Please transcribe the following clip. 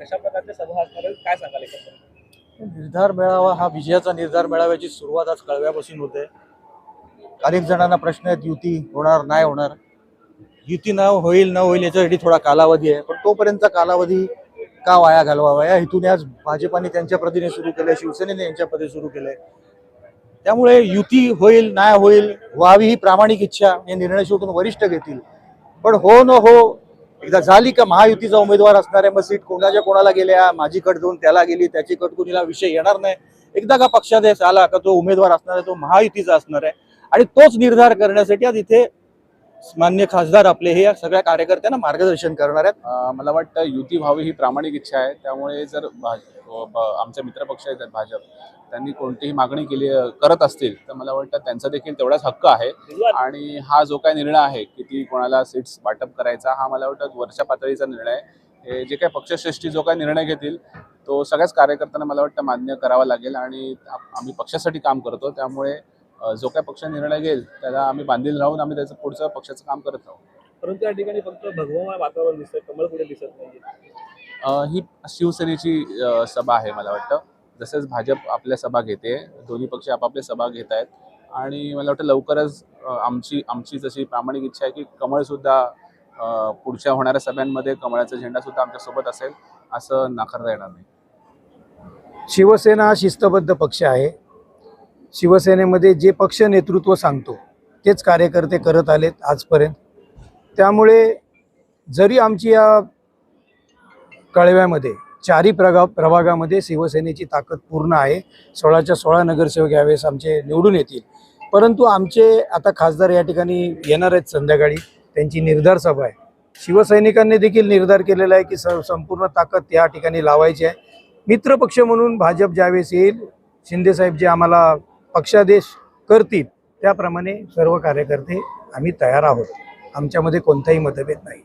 कशा प्रकारच्या सभा असणार आहेत? काय सांगाल एकंदरीत? निर्धार मेळावा हा विजयाचा निर्धार मेळाव्याची सुरुवात आज कळव्यापासून होते. अनेक जणांना प्रश्न आहेत युती होणार नाही होणार. युती न होईल न होईल याच्यासाठी थोडा कालावधी आहे. पण तोपर्यंतचा कालावधी का वाया घालवावा? या हेतूने आज भाजपाने त्यांच्या प्रतीने सुरू केलंय शिवसेनेने यांच्या पद्धती सुरू केलंय त्यामुळे युती होईल नाही होईल व्हावी ही प्रामाणिक इच्छा हे निर्णय शेवटून वरिष्ठ घेतील. पण हो न हो एकदा झाली का महायुतीचा उमेदवार असणार आहे मग सीट कोणाच्या कोणाला गेल्या माझी कट जाऊन त्याला गेली त्याची कट कुणीला विषय येणार नाही. एकदा का पक्षादेश आला का तो उमेदवार असणार आहे तो महायुतीचा असणार आहे. आणि तोच निर्धार करण्यासाठी आज इथे मान्य खासदार आपले हे या सगळ्या कार्यकर्त्यांना मार्गदर्शन करणार आहेत. मला वाटतं युती व्हावी ही प्रामाणिक इच्छा आहे. त्यामुळे जर आमचे मित्रपक्ष आहेत भाजप त्यांनी कोणतीही मागणी केली करत असतील तर मला वाटतं त्यांचा देखील तेवढाच हक्क आहे. आणि हा जो काही निर्णय आहे किती कोणाला सीट्स वाटप करायचा हा मला वाटतं वरच्या पातळीचा निर्णय हे जे काही पक्षश्रेष्ठी जो काही निर्णय घेतील तो सगळ्याच कार्यकर्त्यांना मला वाटतं मान्य करावा लागेल. आणि आम्ही पक्षासाठी काम करतो त्यामुळे जो काही पक्ष निर्णय घेईल त्याला आम्ही बांधील राहून आम्ही त्याचं पुढचं पक्षाचं काम करत राहू. परंतु या ठिकाणी फक्त भगवमय वातावरण दिसतंय कमळ कुठे दिसत नाही ही शिवसेनेची सभा आहे मला वाटतं. जसेच भाजप आपल्या सभा घेते दोन्ही पक्ष आपापल्या सभा घेत आहेत. आणि मला वाटतं लवकरच आमची आमची जशी प्रामाणिक इच्छा आहे की कमळसुद्धा पुढच्या होणाऱ्या सभ्यांमध्ये कमळाचा झेंडासुद्धा आमच्यासोबत असेल असं नाकारता येणार नाही. शिवसेना हा शिस्तबद्ध पक्ष आहे. शिवसेनेमध्ये जे पक्ष नेतृत्व सांगतो तेच कार्यकर्ते करत आलेत आजपर्यंत. त्यामुळे जरी आमची या कळव्यामध्ये चारी प्रगा प्रभागामध्ये शिवसेनेची ताकद पूर्ण आहे. सोळाच्या सोळा नगरसेवक यावेळेस आमचे निवडून येतील. परंतु आमचे आता खासदार या ठिकाणी येणार आहेत संध्याकाळी. त्यांची निर्धार सभा आहे. शिवसैनिकांनी देखील निर्धार केलेला आहे की स संपूर्ण ताकद त्या ठिकाणी लावायची आहे. मित्रपक्ष म्हणून भाजप ज्यावेळेस येईल शिंदेसाहेब जे आम्हाला पक्षादेश करतील त्याप्रमाणे सर्व कार्यकर्ते आम्ही तयार आहोत. आमच्यामध्ये कोणताही मतभेद नाही.